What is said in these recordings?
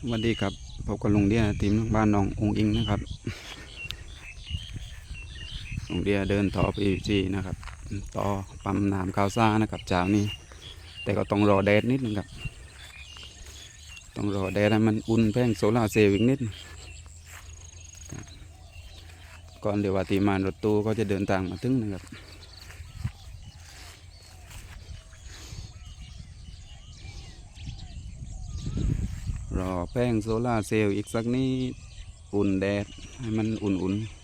สวัสดีครับพบกับลุงเดียทีมบ้านหนององอิงนะครับลุงเดียเดินต่อไปจีนะครับ ต่อปั๊มน้ำข้าวซ่านะครับเจ้านี้ แต่ก็ต้องรอแดดนิดนึงครับ ต้องรอแดดให้มันอุ่นแป้งโซลาเซลล์อีกนิด ก่อนเดี๋ยวว่าทีมานรถตู้ก็จะเดินทางมาถึงนะครับ รอแป้งโซลาเซลล์อีกสักนิดอุ่นแดด ให้มันอุ่นๆ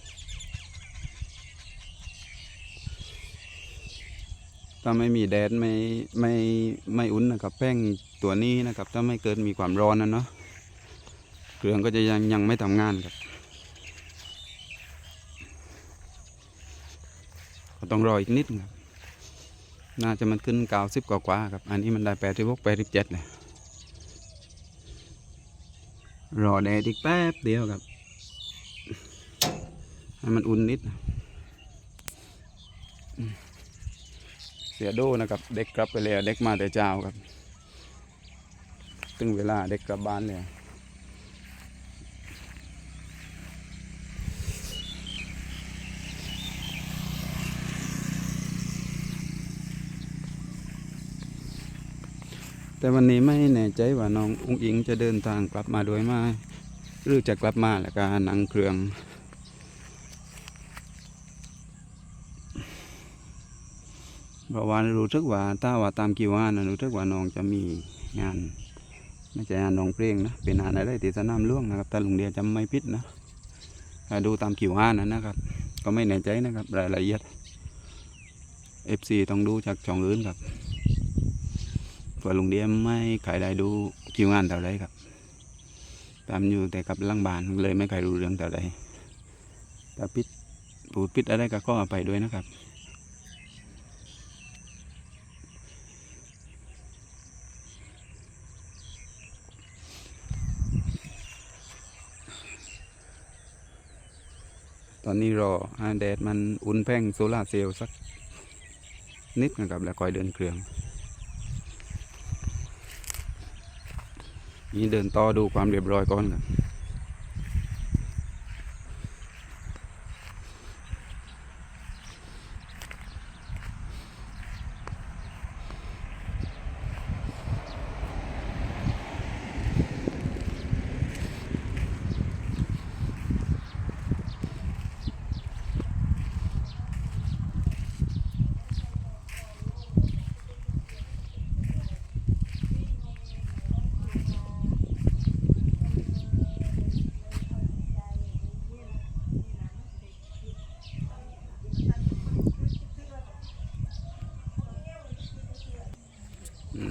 ถ้าไม่มีแดดไม่ไม่ไม่อุ่นนะครับ แป้งตัวนี้นะครับ ถ้าไม่เกิดมีความร้อนนะเนาะเครื่องก็จะยังยังไม่ทำงานครับก็ต้องรออีกนิดครับ น่าจะมันขึ้นเก้าสิบกว่าๆครับ อันนี้มันได้แปดสิบหกแปดสิบเจ็ดเลย รอแดดอีกแป๊บเดียวครับ ให้มันอุ่นนิด เสียโดนะครับ เด็กกลับไปแล้ว เด็กมาแต่เช้าครับตึงเวลาเด็กกลับบ้านแล้ว แต่วันนี้ไม่แน่ใจว่าน้องอุ้งอิงจะเดินทางกลับมาด้วยไหมหรือจะกลับมาแล้วก็นังเครื่องเพราะว่ารู้สึกว่าถ้าว่าตามกี่ว่านะรู้สึกว่าน้องจะมีงานไม่ใช่งานน้องเพลงนะเป็นงานอะไรที่สนามล่วงนะครับถ้าลุงเดียจำไม่ผิดนะดูตามกี่ว่านะนะครับ ก็ไม่แน่ใจนะครับรายละเอียด FC ต้องดูจากช่องอื่นครับ เพราลุงเดียไม่ขายได้ดูคิวงานเท่าไรครับตามอยู่แต่กับลังบานเลยไม่เคยรู้เรื่องเท่าไรแต่พิดปูดพิดอะไรก็ขออภัยด้วยนะครับตอนนี้รอแดดมันอุ่นแป้งโซลาร์เซลล์สักนิดนะครับ แล้วคอยเดินเครื่อง นี่เดินต่อดูความเรียบร้อยก่อนครับ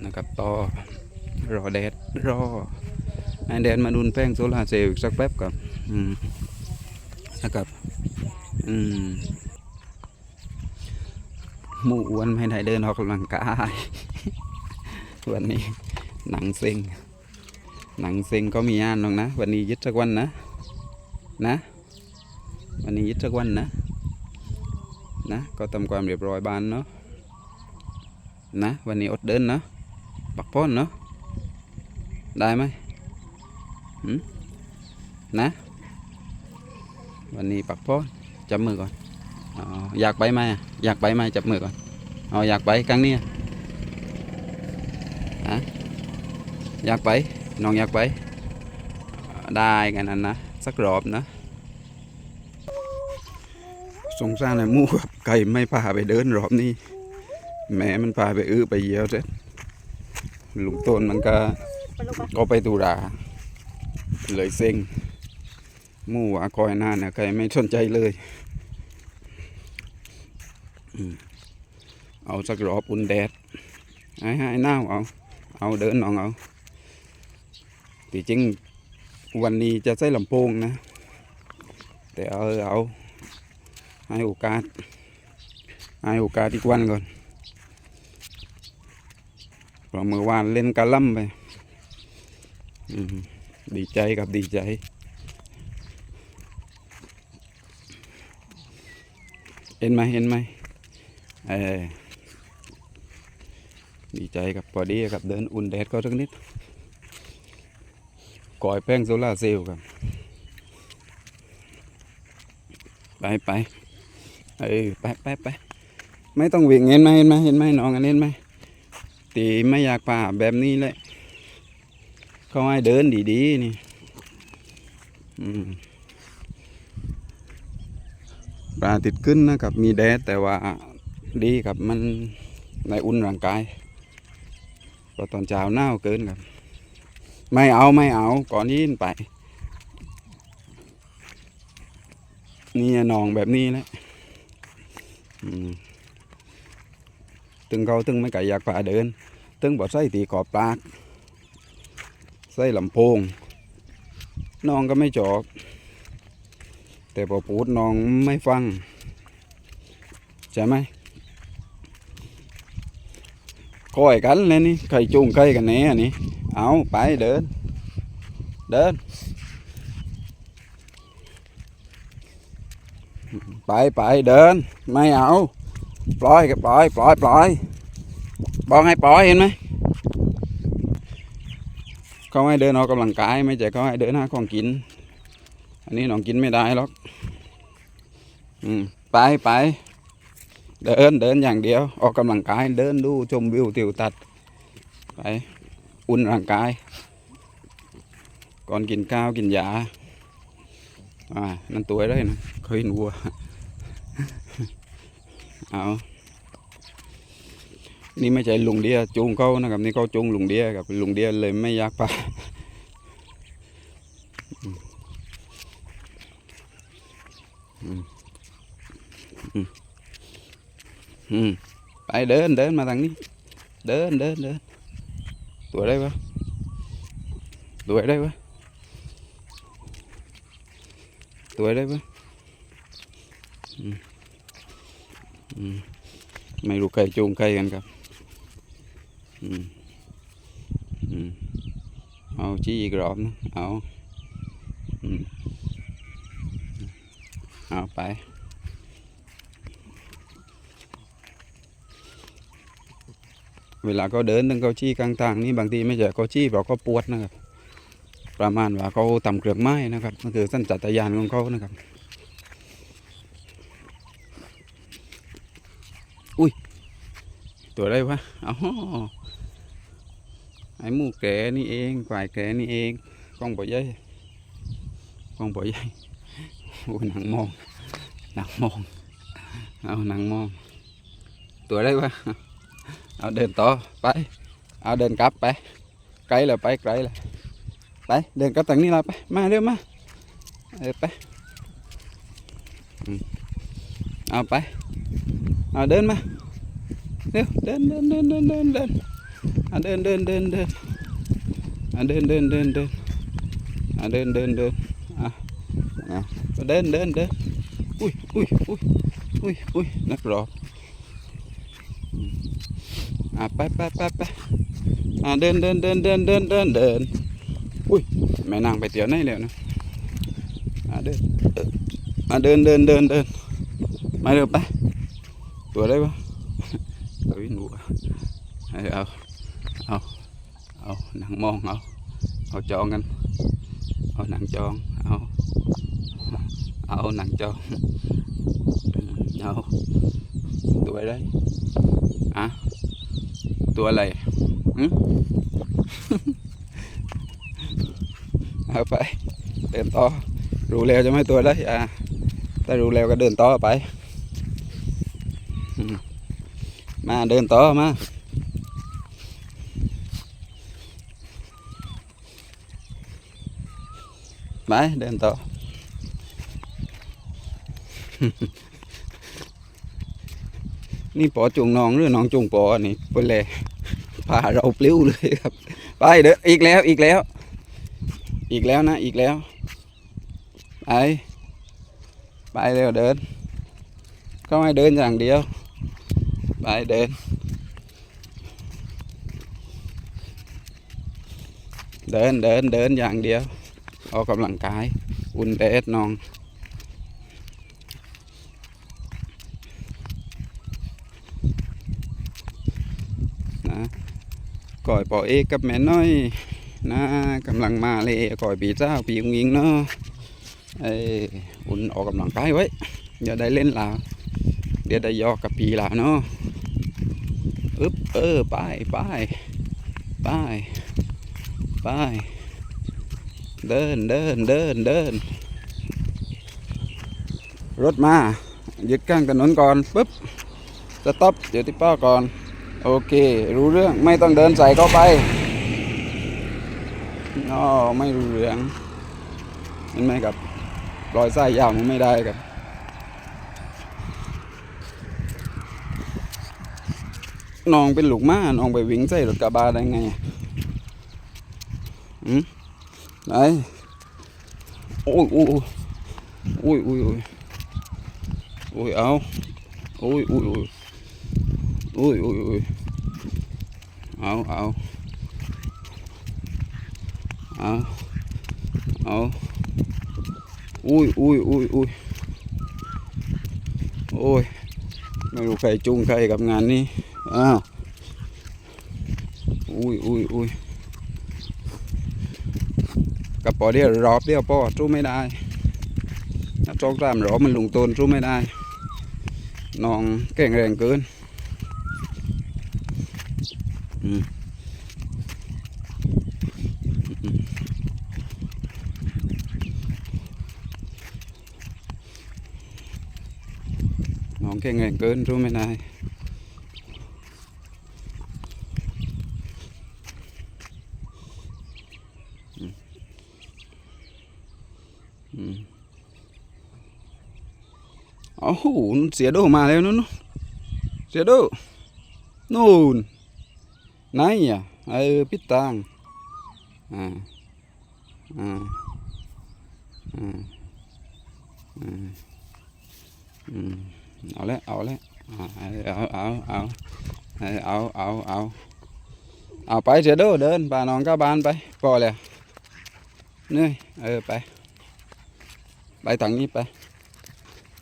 นะครับต่อรอแดดรอให้แดดมาดุนแป้งโซลาร์เซลล์อีกสักแป๊บก่อนนะครับอืมหมู่อ้วนไม่ได้เดินออกกำลังกายวันนี้หนังเซ็งหนังเซ็งก็มีงานหรอกนะ วันนี้ยึดสักวันนะ นะ วันนี้ยึดสักวันนะ นะ ก็ทำความเรียบร้อยบ้านเนาะนะ วันนี้อดเดินเนาะ ปักพ้นเนาะได้ไหมนะ วันนี้ปักพ้นจับมือก่อนออยากไปไหมอยากไปไหมจับมือก่อนอ๋ออยากไปครั้งนี้อะฮะอยากไปน้องอยากไป ได้กันนั้นนะสักรอบนะสงสารไอ้มูกับไก่ไม่พาไปเดินรอบนี้แม่มันพาไปอื้อไปเยี่ยวเสร็จ ลุงต้นมันก็ก็ไปตุราเลยเซ็งมู่ว่าคอยหน้าเนี่ยใครไม่สนใจเลย เอาสักรอบอุ่นแดดให้ให้หน้าเอา เอาเดินน้องเอาที่จริงวันนี้จะใส่ลำโพงนะ แต่เอาเอาให้โอกาสให้โอกาสอีกวันก่อน เพราะเมื่อวานเล่นกระล่ำไปดีใจกับดีใจ เห็นไหมเห็นไหมเออดีใจกับพอดีกับเดินอุ่นแดดก็สักนิดก่อยแป้งโซล่าเซลล์ครับ ไปไปเออไปไปไปไม่ต้องวิ่งเห็นไหมเห็นไหมเห็นไหมน้องอันเห็นไหม ตีไม่อยากป่าแบบนี้เลยเขาให้เดินดีๆนี่อืมปลาติดขึ้นนะครับ มีแดดแต่ว่าดีครับมันในอุ่นร่างกายพราะตอนเช้าหนาวเกินครับ ไม่เอาไม่เอาก่อนยินไป นี่นองแบบนี้แหละอืม ตึงเขาตึงไม่ไก่อยากป่าเดิน ตึงบอกใส่ตีกรอบปากใส่ลำโพงน้องก็ไม่จอบ แต่พอพูดน้องไม่ฟัง ใช่ไหมคอยกันเลยนี่ใครจูงใครกันแน่นี่เอาไปเดิน เดิน ไปไปเดิน ไม่เอา ปล่อยก็ปล่อยปล่อยปล่อยบอกให้ปล่อยเห็นไหมเขาให้เดินออกกำลังกายไม่ใช่เขาให้เดินหาของกิน อันนี้น้องกินไม่ได้หรอกอืมไปไปเดินเดินอย่างเดียว ออกกำลังกายเดินดูชมวิวทิวทัศน์ไปอุ่นร่างกาย ก่อนกินข้าวกินยาอ่านั่นตัวได้นะเคยเห็นวัว เอานี่ไม่ใช่ลุงเดียจูงเขานะครับ นี่เขาจูงลุงเดียกับลุงเดียเลยไม่อยากไปอืมอืมอืมอืมไปเดินเดินมาทางนี้ เดินเดินเดินตัวได้ปะตัวได้ปะตัวได้ปะอืมอืม ไม่รู้ใครจูงใครกันครับอืมอืมเอาชี้อีกรอบนะ เอาอืมเอาไปเวลาเขาเดินตั้งเขาชี้กลางทางนี่บางทีไม่ใช่เขาชี้เพราะเขาปวดนะครับ ประมาณว่าเขาทำเครื่องไม้นะครับนั่นคือสัญชาตญาณของเขานะครับ อุ้ย ตัวอะไรวะอ๋อไอ้หมูแกนี่เองควายแกนี่เองกล้องบ่ใหญ่กล้องบ่ใหญ่โอ้หนังมองหนังมองเอาหนังมอง ตัวอะไรวะเอาเดินต่อไป เอาเดินกลับไป ไกลเลยไปไกลเลยไปเดินกลับทางนี้ละไปมาเร็วมาเออไปเอาไปเอาเดินมา เร็วเดินเดินเดินเดินเดินเดินเอาเดินเดินเดินเดินเอาเดินเดินเดินเดินเอาเดินเดินเดินอะอะเดินเดินเดินอุ้ยอุ้ยอุ้ยอุ้ยอุ้ยนักรอบอืมอะไปไปไปไปอะเดินเดินเดินเดินเดินเดินเดินอุ้ยแม่นางไปเตี๋ยวไหนแล้วนะอะเดินเดินอะเดินเดินเดินเดินมาเร็วไปตัวได้ปะ ตัวหนูเอาเอาเอาหนังมองเอาเอาจองกันเอาหนังจองเอาเอาหนังจองเอาตัวอะไรอะตัวอะไรหึเอาไปเดินต่อรู้แล้วจะไม่ตัวได้อะถ้ารู้แล้วก็เดินต่อไปอืม มาเดินต่อมาไปเดินต่อ นี่ปอจุงน้องหรือน้องจุงปออันนี่เปนเลยพาเราปลิ้วเลยครับ ไปเด้ออีกแล้วอีกแล้ว อีกแล้วนะอีกแล้ว ไป ไปเร็วเดิน ก็ให้เดินอย่างเดียว ไปเดิน เดินเดินเดินอย่างเดียว ออกกำลังกาย อุ่นแดดนอง นะก่อยปอเอกกับแม่น้อยนะกำลังมาเลยก่อยปีเจ้าปีงิงเนาะเอ้ยอุ่นออกกำลังกายไว้อย่าได้เล่นลาวเดี๋ยวได้ยอกกับปีลาวเนาะ อึ๊บเออไปไปไปไปเดินเดินเดินเดิน รถมายึดกลางถนนก่อนปุ๊บสต็อปเดี๋ยวที่ป้าก่อน โอเค รู้เรื่องไม่ต้องเดินใส่เข้าไปอ๋อไม่รู้เรื่องเห็นไหมครับรอยไส้ยาวมันไม่ได้ครับ น้องเป็นลูกม้าน้องไปวิ่งใส่รถกระบะได้ไงอืมไหนโอ้ยโอ้ยโอ้ยโอ้ยโอ้ยโอ้ยเอาโอ้ยโอ้ยโอ้ยโอ้ยโอ้ยเอาเอาเอาเอาโอ้ยโอ้ยโอ้ยโอ้ยโอ้ยไม่รู้ใครจุงใครกับงานนี้ อ้าวอุ้ยอุ้ยอุ้ยกับปอเดียวรอบเดียวปอสู้ไม่ได้ถ้าจอกตามรอบมันลงตนสู้ไม่ได้น้องแข็งแรงเกินอืมน้องแข็งแรงเกินสู้ไม่ได้ ó hủ xía đồ mà lên nó xía đồ nôn. Nãy à? Ờ biết tang à. À. À. À. Ừ. Ảo lẽ ảo lẽ. À, à, à, ảo ảo ảo. Ảo ảo ảo. เอาไปเสียดูเดินป่าน้องก็บานไปพอแล้วเหนื่อยเออไป ไปทางนี้ไป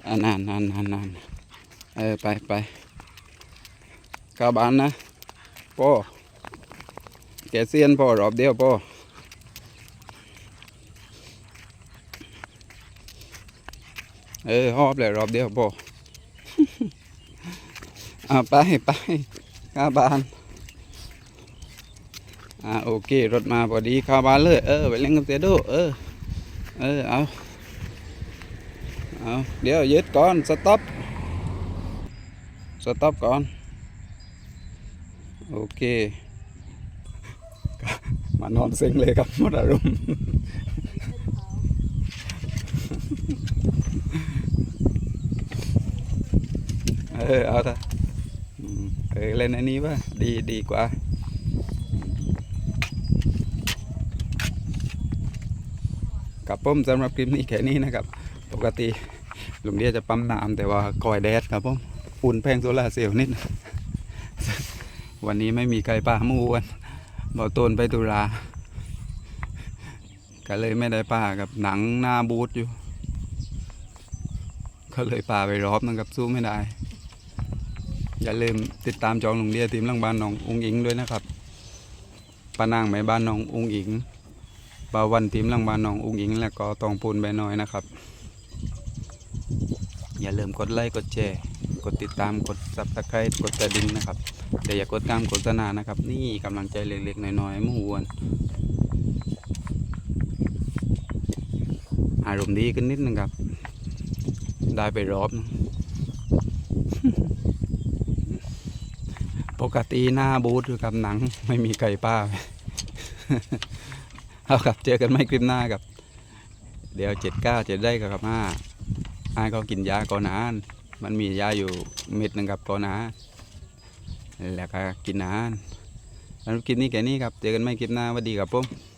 อ่านานนานนานนานเออไปไปเข้าบานนะพ่อแกเซียนพ่อรอบเดียวพ่อเออหอบเลยรอบเดียวพ่ออ่าไปไปเข้าบานอ่าโอเครถมาพอดีเข้าบานเลยเออไปเล่นกับเตโดเออเออเอา เอาเดี๋ยวยึดก่อนสต็อปสต็อปก่อน โอเค มานอนเซ็งเลยครับหมดอารมณ์เออเอาเถอะเออเล่นอันนี้ป่ะดีดีกว่ากับผมสำหรับคลิปนี้แค่นี้นะครับ กติลุงเดียจะปั๊มน้ำแต่ว่าคอยแดดครับผมอุ่นแพงโซลาเซลล์นิด วันนี้ไม่มีไก่ป่าหมูวันบอต้นไปตุลาก็เลยไม่ได้ป่ากับหนังหน้าบูดอยู่ ก็เลยป่าไปรอบนึงกับสู้ไม่ได้ อย่าลืมติดตามจองลุงเดียทีมหลังบ้านน้ององอิงด้วยนะครับปานางแม่บ้านน้ององอิงบาวันทีมหลังบ้านน้ององอิง แล้วก็ตองปูนใบน้อยนะครับ อย่าลืมกดไลค์กดแชร์กดติดตามกดซับสไครต์กดกระดิ่งนะครับแต่อย่ากดตามโฆษณานะครับ นี่กำลังใจเล็กๆน้อยๆมู่วนอารมณ์ดีขึ้นนิดนึงครับ ได้ไปรอบนึงปกติหน้าบูธอยู่กับหนังไม่มีไก่ป้า เอาครับเจอกันไม่คลิปหน้าครับ เดี๋ยวเจ็ดเก้าเจ็ดได้กับห้า ไอ้เขากินยาก่อนนานมันมียาอยู่เม็ดหนึ่งกับก่อนนาแล้วก็กินนานแล้วคลิปนี้แค่นี้ครับ เจอกันไม่คลิปหน้าสวัสดีครับผม